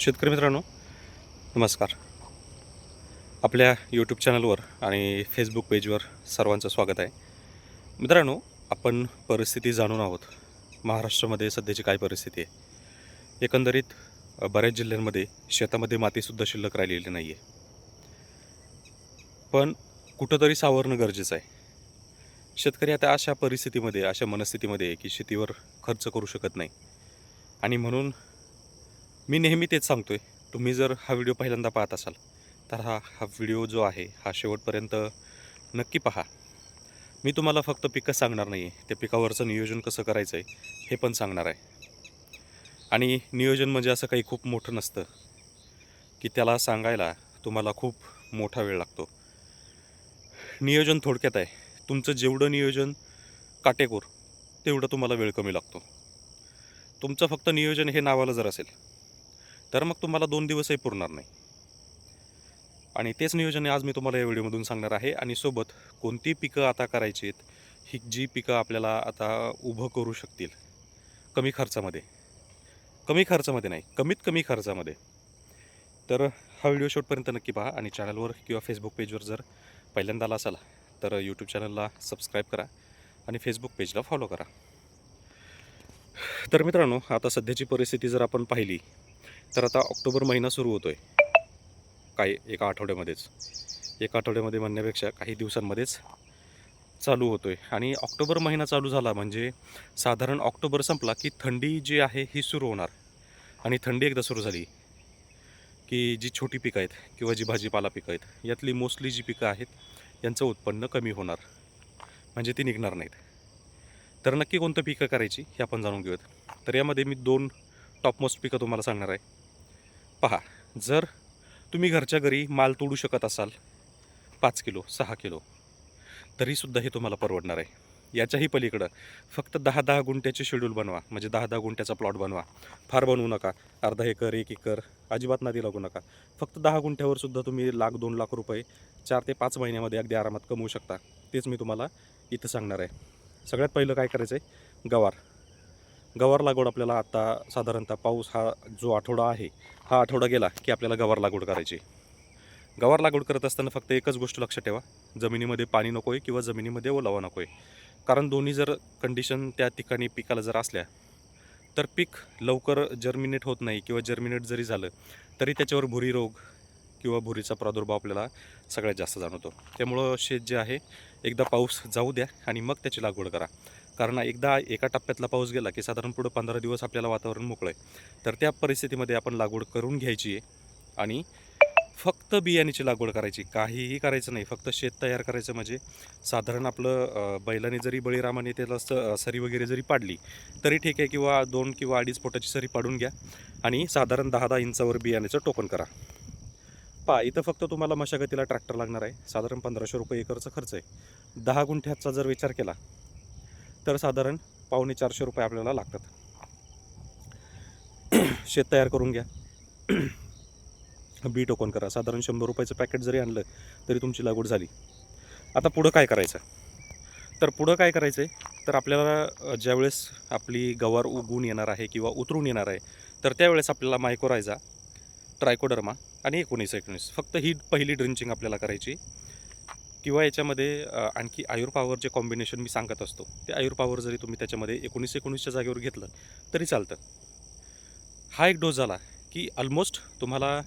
शेतकरी मित्रांनो नमस्कार. आपल्या यूट्यूब चॅनलवर आणि फेसबुक पेजवर सर्वांचं स्वागत आहे. मित्रांनो आपण परिस्थिती जाणून आहोत. महाराष्ट्रामध्ये सध्याची काय परिस्थिती आहे? एकंदरीत बऱ्याच जिल्ह्यांमध्ये शेतामध्ये मातीसुद्धा शिल्लक राहिलेली नाही आहे पण कुठंतरी सावरणं गरजेचं आहे. शेतकरी आता अशा परिस्थितीमध्ये अशा मनस्थितीमध्ये की शेतीवर खर्च करू शकत नाही. आणि म्हणून मी नेहमी तेच सांगतोय. तुम्ही जर हा व्हिडिओ पहिल्यांदा पाहत असाल तर हा हा व्हिडिओ जो आहे हा शेवटपर्यंत नक्की पहा. मी तुम्हाला फक्त पिकं सांगणार नाही आहे त्या पिकावरचं नियोजन कसं करायचं आहे हे पण सांगणार आहे. आणि नियोजन म्हणजे असं काही खूप मोठं नसतं की त्याला सांगायला तुम्हाला खूप मोठा वेळ लागतो. नियोजन थोडक्यात आहे. तुमचं जेवढं नियोजन काटेकोर तेवढं तुम्हाला वेळ कमी लागतो. तुमचं फक्त नियोजन हे नावाला जर असेल तर मग तुम्हाला दोन दिवसही पुरणार नाही. आणि तेच नियोजन आज मी तुम्हाला या व्हिडिओमधून सांगणार आहे. आणि सोबत कोणती पिकं आता करायची आहेत ही जी पिकं आपल्याला आता उभं करू शकतील कमी खर्चामध्ये. कमी खर्चामध्ये नाही कमीत कमी खर्चामध्ये. तर हा व्हिडिओ शूटपर्यंत नक्की पहा आणि चॅनलवर किंवा फेसबुक पेजवर जर पहिल्यांदा आला असाल तर यूट्यूब चॅनलला सबस्क्राईब करा आणि फेसबुक पेजला फॉलो करा. तर मित्रांनो आता सध्याची परिस्थिती जर आपण पाहिली तर आता ऑक्टोबर महिना सुरू होतो आहे काही एका आठवड्यामध्येच. एका आठवड्यामध्ये म्हणण्यापेक्षा काही दिवसांमध्येच चालू होतो आहे आणि ऑक्टोबर महिना चालू झाला म्हणजे साधारण ऑक्टोबर संपला की थंडी जी आहे ही सुरू होणार. आणि थंडी एकदा सुरू झाली की जी छोटी पिकं आहेत किंवा जी भाजीपाला पिकं आहेत यातली मोस्टली जी पिकं आहेत यांचं उत्पन्न कमी होणार. म्हणजे ती निघणार नाहीत. तर नक्की कोणतं पिकं करायची हे आपण जाणून घेऊयात. तर यामध्ये मी दोन टॉपमोस्ट पिकं तुम्हाला सांगणार आहे. पहा जर तुम्ही घरच्या घरी माल तोडू शकत असाल पाच किलो सहा किलो तरीसुद्धा हे तुम्हाला परवडणार आहे. याच्याही पलीकडं फक्त दहा दहा गुंठ्याचे शेड्यूल बनवा म्हणजे दहा दहा गुंठ्याचा प्लॉट बनवा. फार बनवू नका अर्धा एकर एक एकर अजिबात नादी लागू नका. फक्त दहा गुंठ्यावर सुद्धा तुम्ही लाख दोन लाख रुपये चार ते पाच महिन्यामध्ये अगदी आरामात कमवू शकता. तेच मी तुम्हाला इथं सांगणार आहे. सगळ्यात पहिलं काय करायचं आहे गवार. गवार लागवड आपल्याला आता साधारणतः पाऊस हा जो आठवडा आहे हा आठवडा गेला की आपल्याला गवार लागवड करायची. गवार लागवड करत असताना फक्त एकच गोष्ट लक्षात ठेवा जमिनीमध्ये पाणी नको आहे किंवा जमिनीमध्ये ओलावा नको आहे कारण दोन्ही जर कंडिशन त्या ठिकाणी पिकाला जर असल्या तर पीक लवकर जर्मिनेट होत नाही किंवा जर्मिनेट जरी झालं तरी त्याच्यावर भुरी रोग किंवा भुरीचा प्रादुर्भाव आपल्याला सगळ्यात जास्त जाणवतो. त्यामुळं शेत जे आहे एकदा पाऊस जाऊ द्या आणि मग त्याची लागवड करा. कारण एकदा एका टप्प्यातला पाऊस गेला की साधारण पुढं पंधरा दिवस आपल्याला वातावरण मोकळं आहे. तर त्या परिस्थितीमध्ये आपण लागवड करून घ्यायची आहे. आणि फक्त बियाण्याची लागवड करायची काहीही करायचं नाही. फक्त शेत तयार करायचं म्हणजे साधारण आपलं बैलाने जरी बळीरामाने त्याला स सरी वगैरे जरी पाडली तरी ठीक आहे किंवा दोन किंवा अडीच फुटाची सरी पाडून घ्या. आणि साधारण दहा दहा इंचावर बियाण्याचं टोकन करा. पा इथं फक्त तुम्हाला मशागतीला ट्रॅक्टर लागणार आहे. साधारण पंधराशे रुपये एकरचा खर्च आहे. दहा गुंठ्याचा जर विचार केला तर साधारण पावणे चारशे रुपये आपल्याला लागतात. शेत तयार करून घ्या. बी टोकन करा. साधारण शंभर रुपयाचं पॅकेट जरी आणलं तरी तुमची लागवड झाली. आता पुढं काय करायचं? तर पुढं काय करायचं आहे तर आपल्याला ज्यावेळेस आपली गवार उगवून येणार आहे किंवा उतरून येणार आहे तर त्यावेळेस आपल्याला मायकोरायझा ट्रायकोडर्मा आणि एकोणीस एकोणीस. फक्त ही पहिली ड्रिंचिंग आपल्याला करायची. किंवा याच्यामध्ये आणखी आयुर पॉवरचे कॉम्बिनेशन मी सांगत असतो ते आयुर पॉवर जरी तुम्ही त्याच्यामध्ये एकोणीस एकोणीसच्या जागेवर घेतलं तरी चालतं. हा एक डोस झाला की ऑलमोस्ट तुम्हाला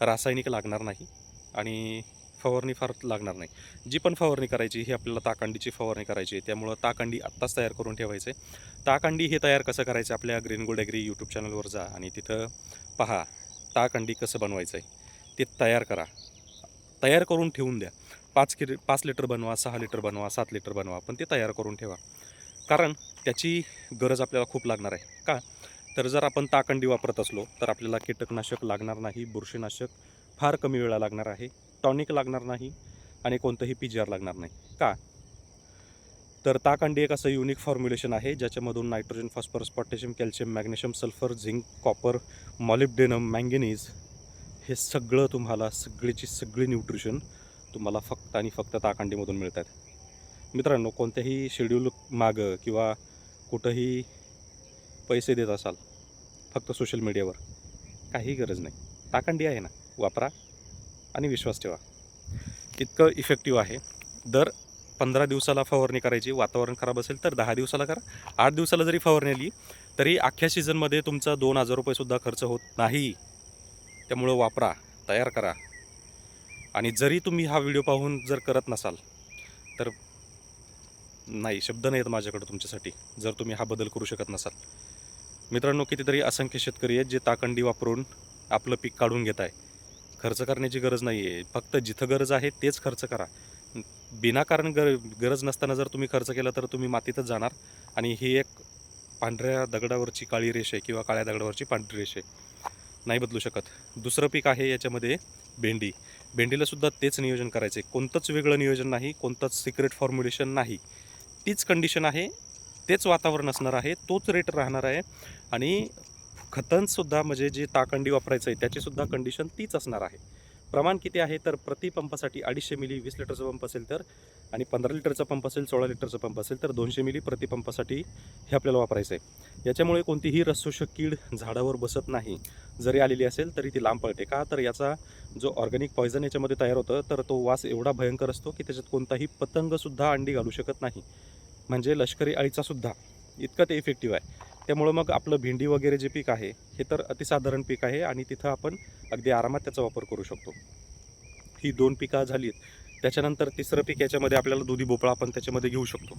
रासायनिक लागणार नाही आणि फवारणी फार लागणार नाही. जी पण फवारणी करायची ही आपल्याला ताकांडीची फवारणी करायची आहे त्यामुळं ताकांडी आत्ताच तयार करून ठेवायचं. आहे ताकांडी हे तयार कसं करायचं आपल्या ग्रीन गोल्ड ॲग्री यूट्यूब चॅनलवर जा आणि तिथं पहा ताकांडी कसं बनवायचं आहे ते तयार करा. तयार करून ठेवून द्या. पाच किर पाच लिटर बनवा सहा लिटर बनवा सात लिटर बनवा पण ते तयार करून ठेवा. कारण त्याची गरज आपल्याला खूप लागणार आहे. का? तर जर आपण ताकंडी वापरत असलो तर आपल्याला कीटकनाशक लागणार नाही बुरशीनाशक फार कमी वेळा लागणार आहे टॉनिक लागणार नाही आणि कोणतंही पी लागणार नाही. का? तर ताकंडी एक असं युनिक फॉर्म्युलेशन आहे ज्याच्यामधून nitrogen phosphorus potassium calcium magnesium sulphur zinc copper molybdenum manganese हे सगळं तुम्हाला सगळीची सगळी न्यूट्रिशन तुम्हाला फक्त आणि फक्त ताकांडीमधून आहेत मित्रांनो कोणत्याही शेड्यूल मागं किंवा कुठंही पैसे देत असाल फक्त सोशल मीडियावर काही गरज नाही. ताकांडी आहे ना वापरा आणि विश्वास ठेवा. इतकं इफेक्टिव्ह आहे. दर पंधरा दिवसाला फवारणी करायची वातावरण खराब असेल तर दहा दिवसाला करा. आठ दिवसाला जरी फवारणी आली तरी अख्ख्या सीझनमध्ये तुमचा दोन हजार रुपयेसुद्धा खर्च होत नाही. त्यामुळं वापरा तयार करा. आणि जरी तुम्ही हा व्हिडिओ पाहून जर करत नसाल तर नाही शब्द नाहीत माझ्याकडे तुमच्यासाठी जर तुम्ही हा बदल करू शकत नसाल. मित्रांनो कितीतरी असंख्य शेतकरी आहेत जे ताकंडी वापरून आपलं पीक काढून घेत आहे. खर्च करण्याची गरज नाही आहे. फक्त जिथं गरज आहे तेच खर्च करा. बिनाकारण गर गरज नसताना जर तुम्ही खर्च केला तर तुम्ही मातीतच जाणार. आणि ही एक पांढऱ्या दगडावरची काळी रेष आहे किंवा काळ्या दगडावरची पांढरी रेष आहे. नाही बदलू शकत. दुसरं पीक आहे याच्यामध्ये भेंडी. भेंडीलासुद्धा तेच नियोजन करायचे कोणतंच वेगळं नियोजन नाही कोणतंच सिक्रेट फॉर्म्युलेशन नाही. तीच कंडिशन आहे तेच वातावरण असणार आहे तोच रेट राहणार आहे. आणि खतनसुद्धा म्हणजे जे ताकंडी वापरायचं आहे त्याचीसुद्धा कंडिशन तीच असणार आहे. प्रमाण किती आहे? तर प्रति पंपासाठी अडीचशे मिली वीस लिटरचा पंप असेल तर आणि पंधरा लिटरचा पंप असेल सोळा लिटरचा पंप असेल तर दोनशे मिली प्रति पंपासाठी हे आपल्याला वापरायचं आहे. याच्यामुळे कोणतीही रसशोषक कीड झाडावर बसत नाही. जरी आलेली असेल तरी ती लांब पळते. का? तर याचा जो ऑर्गॅनिक पॉयझन याच्यामध्ये तयार होतं तर तो वास एवढा भयंकर असतो की त्याच्यात कोणताही पतंगसुद्धा अंडी घालू शकत नाही. म्हणजे लष्करी अळीचासुद्धा इतकं ते इफेक्टिव्ह आहे. त्यामुळं मग आपलं भेंडी वगैरे जे पीक आहे हे तर अतिसाधारण पीक आहे आणि तिथं आपण अगदी आरामात त्याचा वापर करू शकतो. ही दोन पिकं झालीत. त्याच्यानंतर तिसरं पीक याच्यामध्ये आपल्याला दुधी भोपळा आपण त्याच्यामध्ये घेऊ शकतो.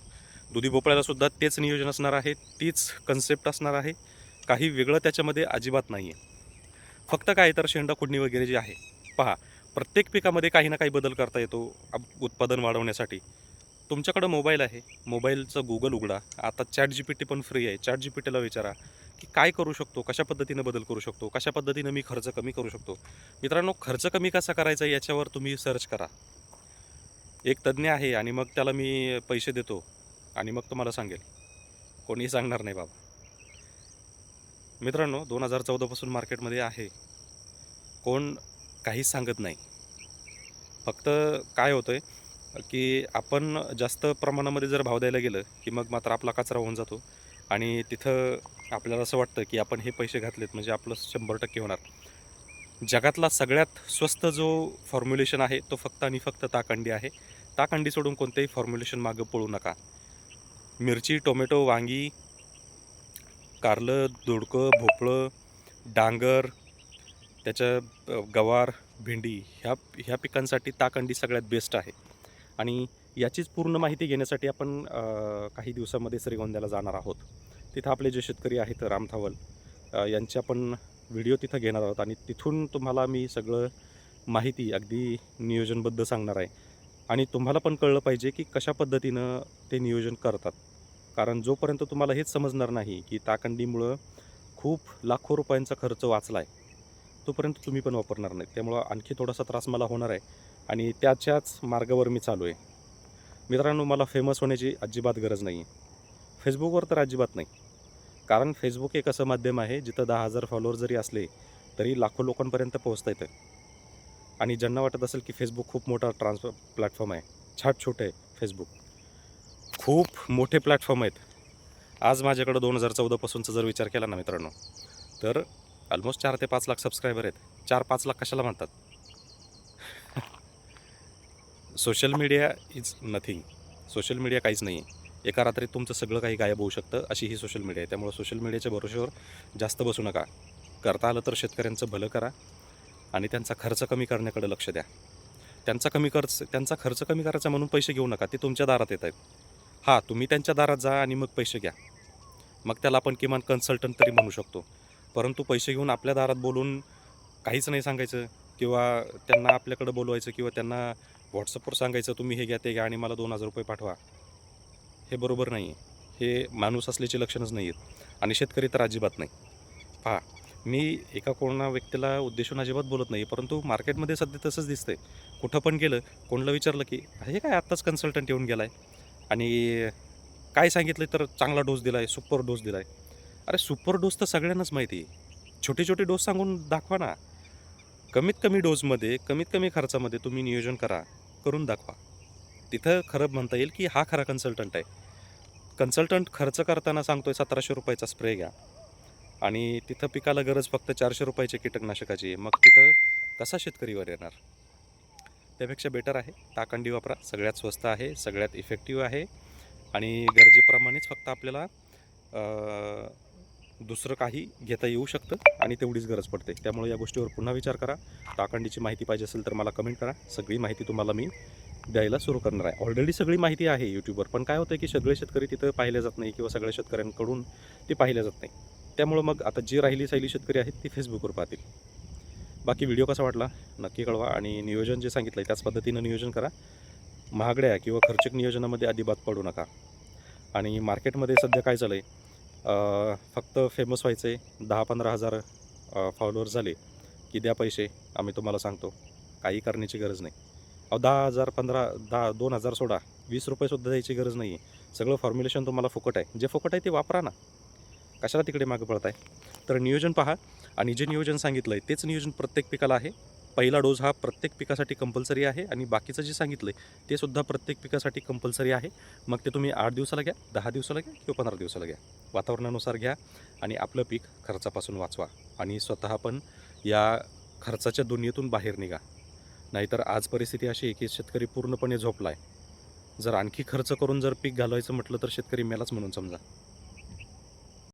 दुधी भोपळ्याला सुद्धा तेच नियोजन असणार आहे तीच कन्सेप्ट असणार आहे. काही वेगळं त्याच्यामध्ये अजिबात नाही आहे फक्त काय तर शेंडा खुडणी वगैरे जी आहे पहा प्रत्येक पिकामध्ये काही ना काही बदल करता येतो उत्पादन वाढवण्यासाठी. तुमच्याकडं मोबाईल आहे. मोबाईलचं गुगल उघडा. आता चॅट जी पी टी पण फ्री आहे. चॅट जी पी टीला विचारा की काय करू शकतो? कशा पद्धतीनं बदल करू शकतो? कशा पद्धतीनं मी खर्च कमी करू शकतो? मित्रांनो खर्च कमी कसा करायचा याच्यावर तुम्ही सर्च करा. एक तज्ज्ञ आहे आणि मग त्याला मी पैसे देतो आणि मग तुम्हाला सांगेल. कोणीही सांगणार नाही बाबा. मित्रांनो दोन हजार चौदापासून मार्केटमध्ये आहे. कोण काहीच सांगत नाही. फक्त काय होतं आहे की आपण जास्त प्रमाणामध्ये जर भाव द्यायला गेलं की मग मात्र आपला कचरा होऊन जातो. आणि तिथं आपल्याला असं वाटतं की आपण हे पैसे घातलेत म्हणजे आपलं शंभर टक्के होणार. जगातला सगळ्यात स्वस्त जो फॉर्म्युलेशन आहे तो फक्त आणि फक्त ताकंडी आहे. ताकंडी सोडून कोणत्याही फॉर्म्युलेशन मागं पळू नका. मिरची टोमॅटो वांगी कारलं दोडकं भोपळं डांगर त्याच्या गवार भेंडी ह्या ह्या पिकांसाठी ताकंडी सगळ्यात बेस्ट आहे. आणि याचीच पूर्ण माहिती घेण्यासाठी आपण काही दिवसामध्ये श्रीगोंद्याला जाणार आहोत. तिथं आपले जे शेतकरी आहेत रामथावल यांचे आपण व्हिडिओ तिथं घेणार आहोत आणि तिथून तुम्हाला मी सगळं माहिती अगदी नियोजनबद्ध सांगणार आहे. आणि तुम्हाला पण कळलं पाहिजे की कशा पद्धतीनं ते नियोजन करतात. कारण जोपर्यंत तुम्हाला हेच समजणार नाही की ताकंडीमुळं खूप लाखो रुपयांचा खर्च वाचला आहे तोपर्यंत तुम्ही पण वापरणार नाही त्यामुळं आणखी थोडासा त्रास मला होणार आहे. आणि त्याच्याच मार्गावर मी चालू आहे. मित्रांनो मला फेमस होण्याची अजिबात गरज नाही आहे फेसबुकवर तर अजिबात नाही. कारण फेसबुक एक असं माध्यम आहे जिथं दहा हजार फॉलोअर जरी असले तरी लाखो लोकांपर्यंत पोहोचता येतं. आणि ज्यांना वाटत असेल की फेसबुक खूप मोठा ट्रान्स प्लॅटफॉर्म आहे छाट छोटं आहे फेसबुक खूप मोठे प्लॅटफॉर्म आहेत. आज माझ्याकडं दोन हजार चौदापासूनचा जर विचार केला ना मित्रांनो तर ऑलमोस्ट चार ते पाच लाख सबस्क्रायबर आहेत. चार पाच लाख कशाला म्हणतात? Social media is nothing. Social media काहीच नाही आहे एका रात्रीत तुमचं सगळं काही गायब होऊ शकतं अशी ही सोशल मीडिया आहे. त्यामुळे सोशल मीडियाच्या भरोश्यावर जास्त बसू नका. करता आलं तर शेतकऱ्यांचं भलं करा आणि त्यांचा खर्च कमी करण्याकडे लक्ष द्या. त्यांचा कमी खर्च त्यांचा खर्च कमी करायचा म्हणून पैसे घेऊ नका ते तुमच्या दारात येत आहेत. हां तुम्ही त्यांच्या दारात जा आणि मग पैसे घ्या. मग त्याला आपण किमान कन्सल्टंट तरी म्हणू शकतो. परंतु पैसे घेऊन आपल्या दारात बोलून काहीच नाही सांगायचं किंवा त्यांना आपल्याकडं बोलवायचं किंवा त्यांना व्हॉट्सअपवर सांगायचं तुम्ही हे घ्या ते घ्या आणि मला दोन हजार रुपये पाठवा. हे बरोबर नाही आहे हे माणूस असल्याचे लक्षणच नाही आहेत आणि शेतकरी तर अजिबात नाही. पहा मी एका कोणा व्यक्तीला उद्देशून अजिबात बोलत नाही परंतु मार्केटमध्ये सध्या तसंच दिसतंय. कुठं पण गेलं कोणाला विचारलं की हे काय आत्ताच कन्सल्टंट येऊन गेला आहे आणि काय सांगितलं तर चांगला डोस दिला आहे सुपर डोस दिला आहे अरे सुपर डोस तर सगळ्यांनाच माहिती आहे. छोटे छोटे डोस सांगून दाखवा ना. कमीत कमी डोसमध्ये कमीत कमी खर्चामध्ये तुम्ही नियोजन करा. करून दाखवा. तिथं खरं म्हणता येईल की हा खरा कन्सल्टंट आहे. कन्सल्टंट खर्च करताना सांगतोय सतराशे रुपयाचा स्प्रे घ्या. आणि तिथं पिकाला गरज फक्त चारशे रुपयाची कीटकनाशकाची मग तिथं कसा शेतकरीवर येणार? त्यापेक्षा बेटर आहे. ताकंडी वापरा. सगळ्यात स्वस्त आहे. सगळ्यात इफेक्टिव्ह आहे. आणि गरजेप्रमाणेच फक्त आपल्याला दुसरं काही घेता येऊ शकतं आणि तेवढीच गरज पडते. त्यामुळे या गोष्टीवर पुन्हा विचार करा. ताकंडीची माहिती पाहिजे असेल तर मला कमेंट करा. सगळी माहिती तुम्हाला मी द्यायला सुरू करणार आहे. ऑलरेडी सगळी माहिती आहे यूट्यूबवर पण काय होतं की सगळे शेतकरी तिथं पाहिले जात नाही किंवा सगळ्या शेतकऱ्यांकडून ती पाहिल्या जात नाही. त्यामुळं मग आता जी राहिली साहिली शेतकरी आहेत ती फेसबुकवर पाहतील. बाकी व्हिडिओ कसा वाटला? नक्की कळवा आणि नियोजन जे सांगितलं आहे त्याच पद्धतीनं नियोजन करा. महागड्या किंवा खर्चिक नियोजनामध्ये अजिबात पडू नका. आणि मार्केटमध्ये सध्या काय झालं आहे फक्त फेमस व्हायचं आहे दहा पंधरा हजार फॉलोअर झाले की द्या पैसे आम्ही तुम्हाला सांगतो. काही करण्याची गरज नाही. अहो दहा हजार पंधरा दहा दोन हजार सोडा. वीस रुपयेसुद्धा द्यायची गरज नाही आहे सगळं फॉर्म्युलेशन तुम्हाला फुकट आहे. जे फुकट आहे ते वापरा ना. कशाला तिकडे मागं पडत आहे तर नियोजन पहा. आणि जे नियोजन सांगितलं आहे तेच नियोजन प्रत्येक पिकाला आहे. पहिला डोस हा प्रत्येक पिकासाठी कंपल्सरी आहे आणि बाकीचं जे सांगितलं आहे ते सुद्धा प्रत्येक पिकासाठी कंपल्सरी आहे. मग ते तुम्ही आठ दिवसाला घ्या दहा दिवसाला घ्या किंवा पंधरा दिवसाला घ्या. वातावरणानुसार घ्या आणि आपलं पीक खर्चापासून वाचवा आणि स्वतः पण या खर्चाच्या दुनियेतून बाहेर निघा. नाहीतर आज परिस्थिती अशी आहे की शेतकरी पूर्णपणे झोपला आहे जर आणखी खर्च करून जर पीक घालवायचं म्हटलं तर शेतकरी मेलाच म्हणून समजा.